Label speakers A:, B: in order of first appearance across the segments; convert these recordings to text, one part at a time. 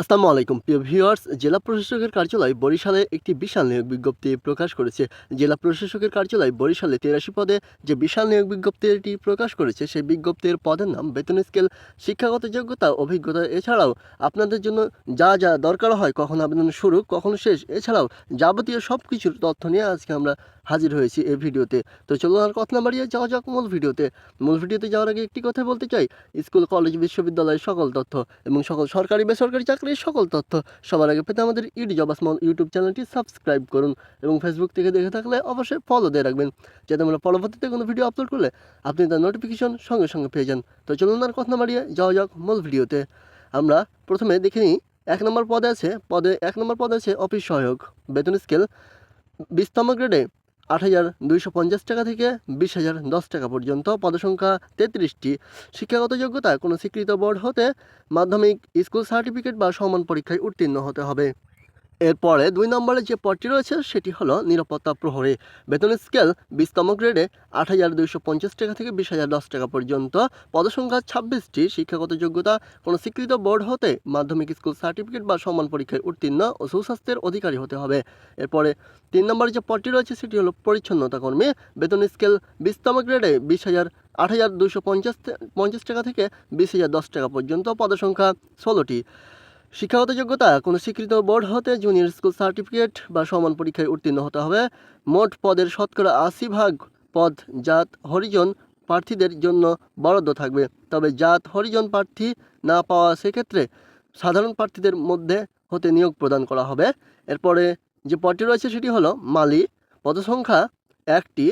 A: আসসালামু আলাইকুম। প্রিয় ভিউয়ার্স, জেলা প্রশাসকের কার্যালয় বরিশালে একটি বিশাল নিয়োগ বিজ্ঞপ্তি প্রকাশ করেছে। জেলা প্রশাসকের কার্যালয় বরিশালে তেরাশি পদে যে বিশাল নিয়োগ বিজ্ঞপ্তিটি প্রকাশ করেছে, সেই বিজ্ঞপ্তির পদের নাম বেতন স্কেল, শিক্ষাগত যোগ্যতা, অভিজ্ঞতা, এছাড়াও আপনাদের জন্য যা যা দরকার হয়, কখন আবেদন শুরু, কখন শেষ, এছাড়াও যাবতীয় সব কিছুর তথ্য নিয়ে আজকে আমরা হাজির হয়েছি এই ভিডিওতে। তো চলুন আর কথা না বাড়িয়ে যাওয়া যাক মূল ভিডিওতে। মূল ভিডিওতে যাওয়ার আগে একটি কথা বলতে চাই। স্কুল, কলেজ বিশ্ববিদ্যালয়ের সকল তথ্য এবং সকল সরকারি, বেসরকারি চাকরির সকল তথ্য সবার আগে পেতে আমাদের ইডি জব স্মল ইউটিউব চ্যানেলটি সাবস্ক্রাইব করুন এবং ফেসবুক থেকে দেখে থাকলে অবশ্যই ফলো দিয়ে রাখবেন। যাতে আমরা পরবর্তীতে কোনো ভিডিও আপলোড করলে আপনি তার নোটিফিকেশন সঙ্গে সঙ্গে পেয়ে যান। তো চলুন আর কথা মারিয়ে যাওয়া যাক মূল ভিডিওতে আমরা প্রথমে দেখে নিই, এক নম্বর পদে আছে, পদে, এক নম্বর পদে আছে অফিস সহায়ক, বেতন স্কেল বিশতম গ্রেডে আট হাজার দুইশো পঞ্চাশ টাকা থেকে বিশ হাজার দশ টাকা পর্যন্ত। পদসংখ্যা তেত্রিশটি। শিক্ষাগত যোগ্যতা কোনো স্বীকৃত বোর্ড হতে মাধ্যমিক স্কুল সার্টিফিকেট বা সমান পরীক্ষায় উত্তীর্ণ হতে হবে। এরপরে দুই নম্বরে যে পদটি রয়েছে, সেটি হলো নিরাপত্তা প্রহরী। বেতন স্কেল বিশতম গ্রেডে আট হাজার দুইশো পঞ্চাশ টাকা থেকে বিশ হাজার দশ টাকা পর্যন্ত। পদসংখ্যা ছাব্বিশটি, শিক্ষাগত যোগ্যতা, কোনো স্বীকৃত বোর্ড হতে মাধ্যমিক স্কুল সার্টিফিকেট বা সমান পরীক্ষায় উত্তীর্ণ ও সুস্বাস্থ্যের অধিকারী হতে হবে। এরপরে তিন নম্বরে যে পদটি রয়েছে, সেটি হলো পরিচ্ছন্নতা কর্মী। বেতন স্কেল বিশতম গ্রেডে বিশ হাজার আট হাজার দুশো পঞ্চাশ পঞ্চাশ টাকা থেকে বিশ হাজার দশ টাকা পর্যন্ত। পদসংখ্যা ষোলোটি। শিক্ষাগত যোগ্যতা, কোনো স্বীকৃত বোর্ড হতে জুনিয়র স্কুল সার্টিফিকেট বা সমান পরীক্ষায় উত্তীর্ণ হতে হবে। মোট পদের শতকরা আশি ভাগ পদ জাত হরিজন প্রার্থীদের জন্য বরাদ্দ থাকবে। তবে জাত হরিজন প্রার্থী না পাওয়া সেক্ষেত্রে সাধারণ প্রার্থীদের মধ্যে হতে নিয়োগ প্রদান করা হবে। এরপরে যে পদটি রয়েছে সেটি হলো মালি। পদসংখ্যা একটি।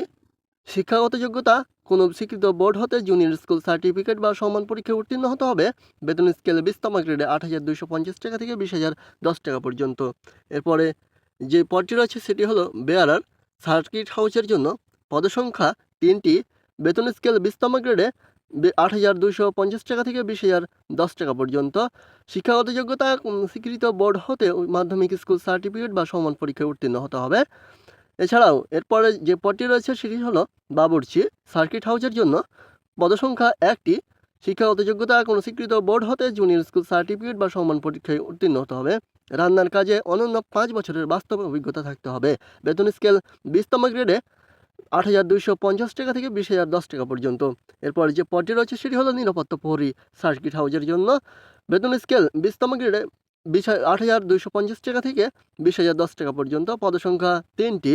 A: শিক্ষাগত যোগ্যতা কোনো স্বীকৃত বোর্ড হতে জুনিয়র স্কুল সার্টিফিকেট বা সমান পরীক্ষায় উত্তীর্ণ হতে হবে। বেতন স্কেলে বিশতম গ্রেডে আট হাজার দুইশো পঞ্চাশ টাকা থেকে বিশ হাজার দশ টাকা পর্যন্ত। এরপরে যে পদটি রয়েছে সেটি হলো বেয়ারার সার্কিট হাউসের জন্য। পদসংখ্যা তিনটি। বেতন স্কেল বিশতম গ্রেডে আট হাজার দুশো পঞ্চাশ টাকা থেকে বিশ হাজার দশ টাকা পর্যন্ত। শিক্ষাগত যোগ্যতা স্বীকৃত বোর্ড হতে মাধ্যমিক স্কুল সার্টিফিকেট বা সমান পরীক্ষায় উত্তীর্ণ হতে হবে। এছাড়াও এরপরে যে পদটি রয়েছে সেটি হলো বাবুর্চি সার্কিট হাউসের জন্য। পদসংখ্যা একটি, শিক্ষাগত যোগ্যতা কোনো স্বীকৃত বোর্ড হতে জুনিয়র স্কুল সার্টিফিকেট বা সমান পরীক্ষায় উত্তীর্ণ হতে হবে। রান্নার কাজে অনন্য পাঁচ বছরের বাস্তব অভিজ্ঞতা থাকতে হবে। বেতন স্কেল বিশতম গ্রেডে আট হাজার দুইশো পঞ্চাশ টাকা থেকে বিশ হাজার দশ টাকা পর্যন্ত। এরপর যে পদটি রয়েছে সেটি হলো নিরাপত্তা প্রহরী সার্কিট হাউসের জন্য। বেতন স্কেল বিশতম গ্রেডে বিশ আট হাজার দুইশো পঞ্চাশ টাকা থেকে বিশ হাজার দশ টাকা পর্যন্ত পদসংখ্যা তিনটি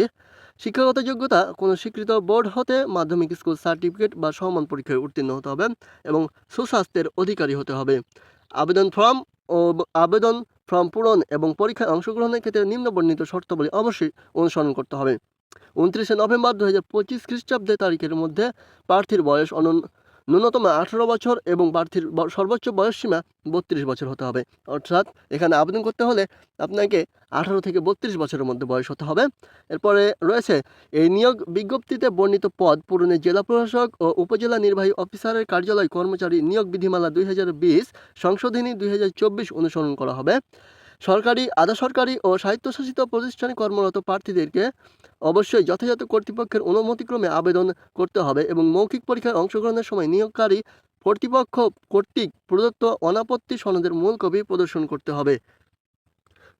A: শিক্ষাগত যোগ্যতা, কোনো স্বীকৃত বোর্ড হতে মাধ্যমিক স্কুল সার্টিফিকেট বা সমান পরীক্ষায় উত্তীর্ণ হতে হবে এবং সুস্বাস্থ্যের অধিকারী হতে হবে। আবেদন ফর্ম ও আবেদন ফর্ম পূরণ এবং পরীক্ষায় অংশগ্রহণের ক্ষেত্রে নিম্নবর্ণিত শর্তাবলী অবশ্যই অনুসরণ করতে হবে। উনত্রিশে নভেম্বর দু হাজার পঁচিশ খ্রিস্টাব্দে তারিখের মধ্যে প্রার্থীর বয়স অনন ন্যূনতম আঠারো বছর এবং প্রার্থীর সর্বোচ্চ বয়স সীমা বত্রিশ বছর হতে হবে। অর্থাৎ এখানে আবেদন করতে হলে আপনাকে আঠারো থেকে বত্রিশ বছরের মধ্যে বয়স হতে হবে। এরপরে রয়েছে, এই নিয়োগ বিজ্ঞপ্তিতে বর্ণিত পদ পূরণে জেলা প্রশাসক ও উপজেলা নির্বাহী অফিসারের কার্যালয় কর্মচারী নিয়োগ বিধিমালা দুই হাজার বিশ সংশোধনী দুই হাজার চব্বিশ অনুসরণ করা হবে। সরকারি, আধা সরকারি ও স্বায়ত্তশাসিত প্রতিষ্ঠানে কর্মরত প্রার্থীদেরকে অবশ্যই যথাযথ কর্তৃপক্ষের অনুমতিক্রমে আবেদন করতে হবে এবং মৌখিক পরীক্ষায় অংশগ্রহণের সময় নিয়োগকারী কর্তৃপক্ষ কর্তৃক প্রদত্ত অনাপত্তি সনদের মূল কপি প্রদর্শন করতে হবে।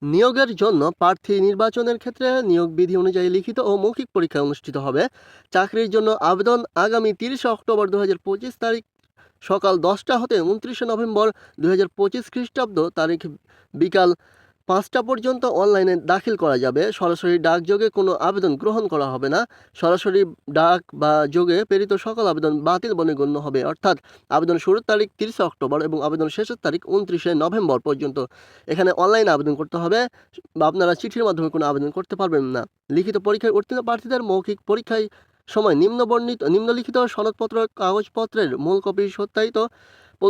A: নিয়োগের জন্য প্রার্থী নির্বাচনের ক্ষেত্রে নিয়োগ বিধি অনুযায়ী লিখিত ও মৌখিক পরীক্ষা অনুষ্ঠিত হবে। চাকরির জন্য আবেদন আগামী তিরিশে অক্টোবর দু হাজার পঁচিশ তারিখ সকাল দশটা হতে উনত্রিশে নভেম্বর দু হাজার পঁচিশ খ্রিস্টাব্দ তারিখ বিকাল পাঁচটা পর্যন্ত অনলাইনে দাখিল করা যাবে। সরাসরি ডাকযোগে কোনো আবেদন গ্রহণ করা হবে না। সরাসরি ডাক বা যোগে প্রেরিত সকল আবেদন বাতিল বলে গণ্য হবে। অর্থাৎ আবেদন শুরুর তারিখ তিরিশে অক্টোবর এবং আবেদন শেষের তারিখ উনত্রিশে নভেম্বর পর্যন্ত। এখানে অনলাইনে আবেদন করতে হবে বা আপনারা চিঠির মাধ্যমে কোনো আবেদন করতে পারবেন না। লিখিত পরীক্ষায় উত্তীর্ণ প্রার্থীদের মৌখিক পরীক্ষায় সময় নিম্নবর্ণিত নিম্নলিখিত সনদপত্র, কাগজপত্রের মূল কপি সত্যায়িত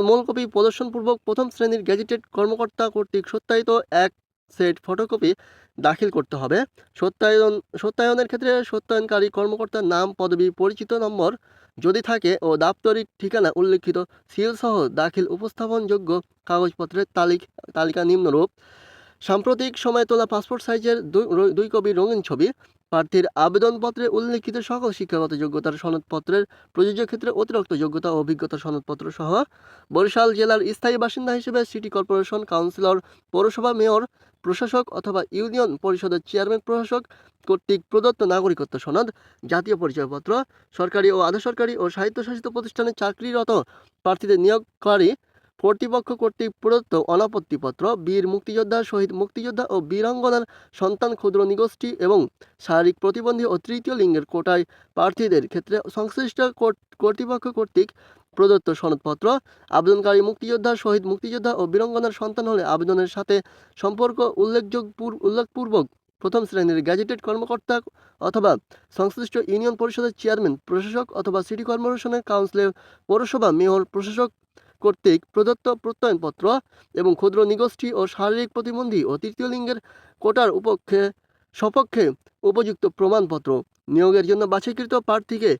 A: মূল কপি প্রদর্শনপূর্বক প্রথম শ্রেণির গ্যাজেটেড কর্মকর্তা কর্তৃক সত্যায়িত এক সেট ফটোকপি দাখিল করতে হবে। সত্যায়ন, সত্যায়নের ক্ষেত্রে সত্যায়নকারী কর্মকর্তার নাম, পদবি, পরিচিত নম্বর যদি থাকে ও দাপ্তরিক ঠিকানা উল্লিখিত, সিলসহ দাখিল উপস্থাপনযোগ্য কাগজপত্রের তালিক, তালিকা নিম্নরূপ। সাম্প্রতিক সময়ে তোলা পাসপোর্ট সাইজের দুই কপি রঙিন ছবি, প্রার্থীর আবেদনপত্রে উল্লেখিত সকল শিক্ষাগত যোগ্যতার সনদপত্রের প্রযোজ্য ক্ষেত্রে অতিরিক্ত যোগ্যতা ও অভিজ্ঞতার সনদপত্র সহ বরিশাল জেলার স্থায়ী বাসিন্দা হিসেবে সিটি কর্পোরেশন কাউন্সিলর, পৌরসভা মেয়র প্রশাসক অথবা ইউনিয়ন পরিষদের চেয়ারম্যান প্রশাসক কর্তৃক প্রদত্ত নাগরিকত্ব সনদ, জাতীয় পরিচয়পত্র, সরকারি ও আধা সরকারি ও স্বায়ত্তশাসিত প্রতিষ্ঠানে চাকরিরত প্রার্থীদের নিয়োগকারী কর্তৃপক্ষ কর্তৃক প্রদত্ত অনাপত্তিপত্র, বীর মুক্তিযোদ্ধা, শহীদ মুক্তিযোদ্ধা ও বীরাঙ্গনার সন্তান ক্ষুদ্র নিগোষ্ঠী এবং শারীরিক প্রতিবন্ধী ও তৃতীয় লিঙ্গের কোটায় প্রার্থীদের ক্ষেত্রে সংশ্লিষ্ট কর্তৃপক্ষ কর্তৃক প্রদত্ত সনদপত্র। আবেদনকারী মুক্তিযোদ্ধা, শহীদ মুক্তিযোদ্ধা ও বীরঙ্গনার সন্তান হলে আবেদনের সাথে সম্পর্ক উল্লেখযোগ্য উল্লেখপূর্বক প্রথম শ্রেণির গ্যাজেটেড কর্মকর্তা অথবা সংশ্লিষ্ট ইউনিয়ন পরিষদের চেয়ারম্যান, প্রশাসক অথবা সিটি কর্পোরেশনের কাউন্সিলর পৌরসভা মেয়র, প্রশাসক কর্তৃক প্রদত্ত প্রত্যয়নপত্র এবং ক্ষুদ্র নিগোষ্ঠী ও শারীরিক প্রতিবন্ধী ও তৃতীয় লিঙ্গের কোটার উপক্ষে সপক্ষে উপযুক্ত প্রমাণপত্র নিয়োগের জন্য বাছাইকৃত প্রার্থীকে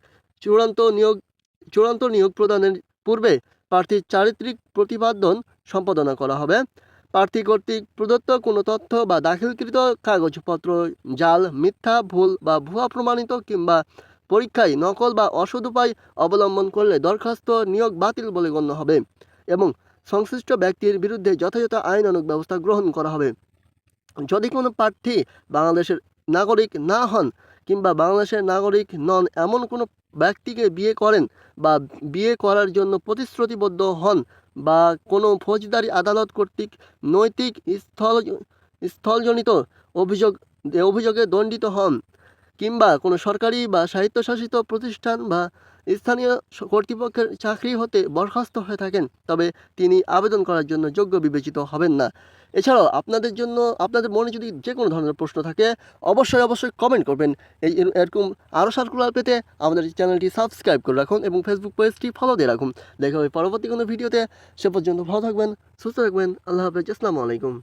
A: চূড়ান্ত নিয়োগ চূড়ান্ত নিয়োগ প্রদানের পূর্বে প্রার্থীর চারিত্রিক প্রতিপাদন সম্পাদনা করা হবে। প্রার্থী কর্তৃক প্রদত্ত কোনো তথ্য বা দাখিলকৃত কাগজপত্র, জাল, মিথ্যা, ভুল বা ভুয়া প্রমাণিত কিংবা পরীক্ষায় নকল বা অসৎ উপায় অবলম্বন করলে দরখাস্ত নিয়োগ বাতিল বলে গণ্য হবে এবং সংশ্লিষ্ট ব্যক্তির বিরুদ্ধে যথাযথ আইনানুগ ব্যবস্থা গ্রহণ করা হবে। যদি কোনো প্রার্থী বাংলাদেশের নাগরিক না হন কিংবা বাংলাদেশের নাগরিক নন এমন কোনো ব্যক্তিকে বিয়ে করেন বা বিয়ে করার জন্য প্রতিশ্রুতিবদ্ধ হন বা কোনো ফৌজদারি আদালত কর্তৃক নৈতিক স্থল স্থলজনিত অভিযোগ অভিযোগে দণ্ডিত হন। কিংবা কোনো সরকারি বা স্বায়ত্তশাসিত প্রতিষ্ঠান বা স্থানীয় কর্তৃপক্ষের চাকরি হতে বরখাস্ত হয়ে থাকেন, তবে তিনি আবেদন করার জন্য যোগ্য বিবেচিত হবেন না। এছাড়াও আপনাদের জন্য, আপনাদের মনে যদি যে কোনো ধরনের প্রশ্ন থাকে, অবশ্যই অবশ্যই কমেন্ট করবেন। এই এরকম আরও সার্কুলার পেতে আমাদের চ্যানেলটি সাবস্ক্রাইব করে রাখুন এবং ফেসবুক পেজটি ফলো দিয়ে রাখুন। দেখা হবে পরবর্তী কোনো ভিডিওতে সে পর্যন্ত ভালো থাকবেন, সুস্থ থাকবেন। আল্লাহ হাফেজ। আসসালামু আলাইকুম।